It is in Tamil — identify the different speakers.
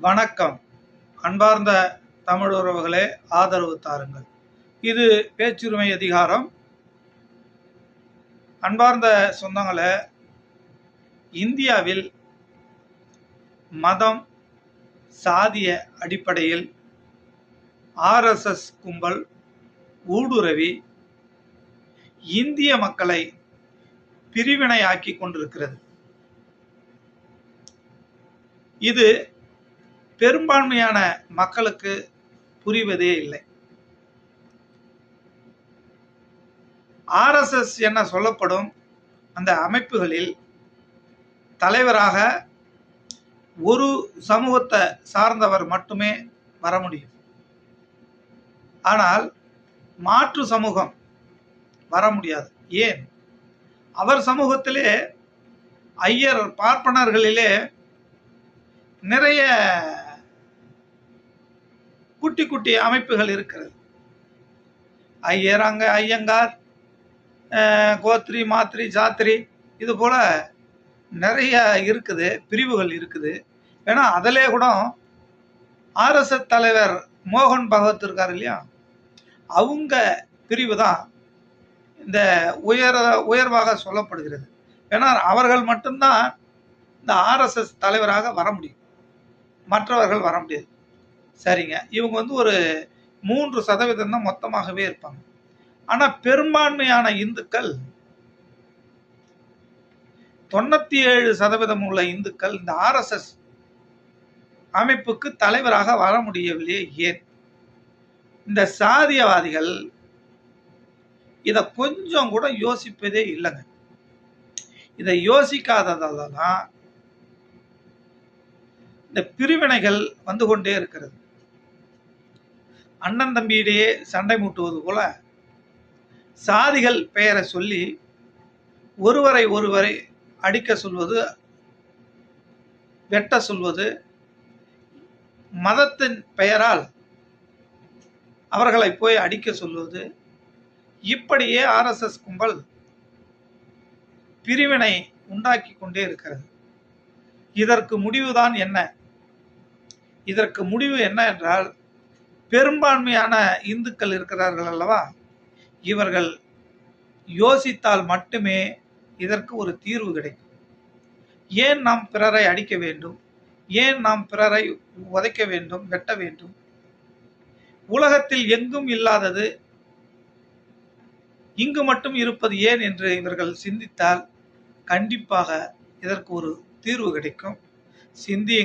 Speaker 1: வணக்கம். அன்பார்ந்த தமிழ் உறவுகளே ஆதரவு தாருங்கள். இது பேச்சுரிமை அதிகாரம். அன்பார்ந்த சொந்தங்களே இந்தியாவில் மதம் சாதிய அடிப்படையில் ஆர்எஸ்எஸ் கும்பல் ஊடுருவி இந்திய மக்களை பிரிவினையாக்கி கொண்டிருக்கிறது. இது பெரும்பான்மையான மக்களுக்கு புரிவதே இல்லை. ஆர்எஸ்எஸ் என சொல்லப்படும்? அந்த அமைப்புகளில் தலைவராக ஒரு சமூகத்தை சார்ந்தவர் மட்டுமே வர முடியும். ஆனால் மாற்று சமூகம் வர முடியாது. ஏன்? அவர் சமூகத்திலே ஐயர் பார்ப்பனர்களிலே நிறைய குட்டி குட்டி அமைப்புகள் இருக்கிறது. ஐயராங்க ஐயங்கார் கோத்ரி மாத்ரி ஜாத்ரி இது போல் நிறைய இருக்குது பிரிவுகள் இருக்குது. ஏன்னா அதிலே கூட ஆர்எஸ்எஸ் தலைவர் மோகன் பகவத் இருக்கார் இல்லையா? அவங்க பிரிவு தான் இந்த உயர உயர்வாக சொல்லப்படுகிறது. ஏன்னா அவர்கள் மட்டும்தான் இந்த ஆர்எஸ்எஸ் தலைவராக வர முடியும். மற்றவர்கள் வர முடியாது. சரிங்க. இவங்க வந்து ஒரு மூன்று சதவீதம் தான் மொத்தமாகவே இருப்பாங்க. ஆனால் பெரும்பான்மையான இந்துக்கள் தொண்ணூத்தி ஏழு சதவீதம் உள்ள இந்துக்கள் இந்த ஆர்எஸ்எஸ் அமைப்புக்கு தலைவராக வர முடியவில்லையே. ஏன்? இந்த சாதியவாதிகள் இதை கொஞ்சம் கூட யோசிப்பதே இல்லைங்க. இதை யோசிக்காததால தான் இந்த பிரிவினைகள் வந்து கொண்டே இருக்கிறது. அண்ணன் தம்பியிடையே சண்டை மூட்டுவது போல சாதிகள் பெயரை சொல்லி ஒருவரை ஒருவரை அடிக்க சொல்வது வெட்ட சொல்வது மதத்தின் பெயரால் அவர்களை போய் அடிக்க சொல்வது. இப்படியே ஆர்எஸ்எஸ் கும்பல் பிரிவினை உண்டாக்கி கொண்டே இருக்கிறது. இதற்கு முடிவுதான் என்ன? இதற்கு முடிவு என்ன என்றால் பெரும்பான்மையான இந்துக்கள் இருக்கிறார்கள் அல்லவா? இவர்கள் யோசித்தால் மட்டுமே இதற்கு ஒரு தீர்வு கிடைக்கும். ஏன் நாம் பிறரை அடிக்க வேண்டும்? ஏன் நாம் பிறரை உதைக்க வேண்டும்? வெட்ட வேண்டும்? உலகத்தில் எங்கும் இல்லாதது இங்கு மட்டும் இருப்பது ஏன் என்று இவர்கள் சிந்தித்தால் கண்டிப்பாக இதற்கு ஒரு தீர்வு கிடைக்கும். சிந்திய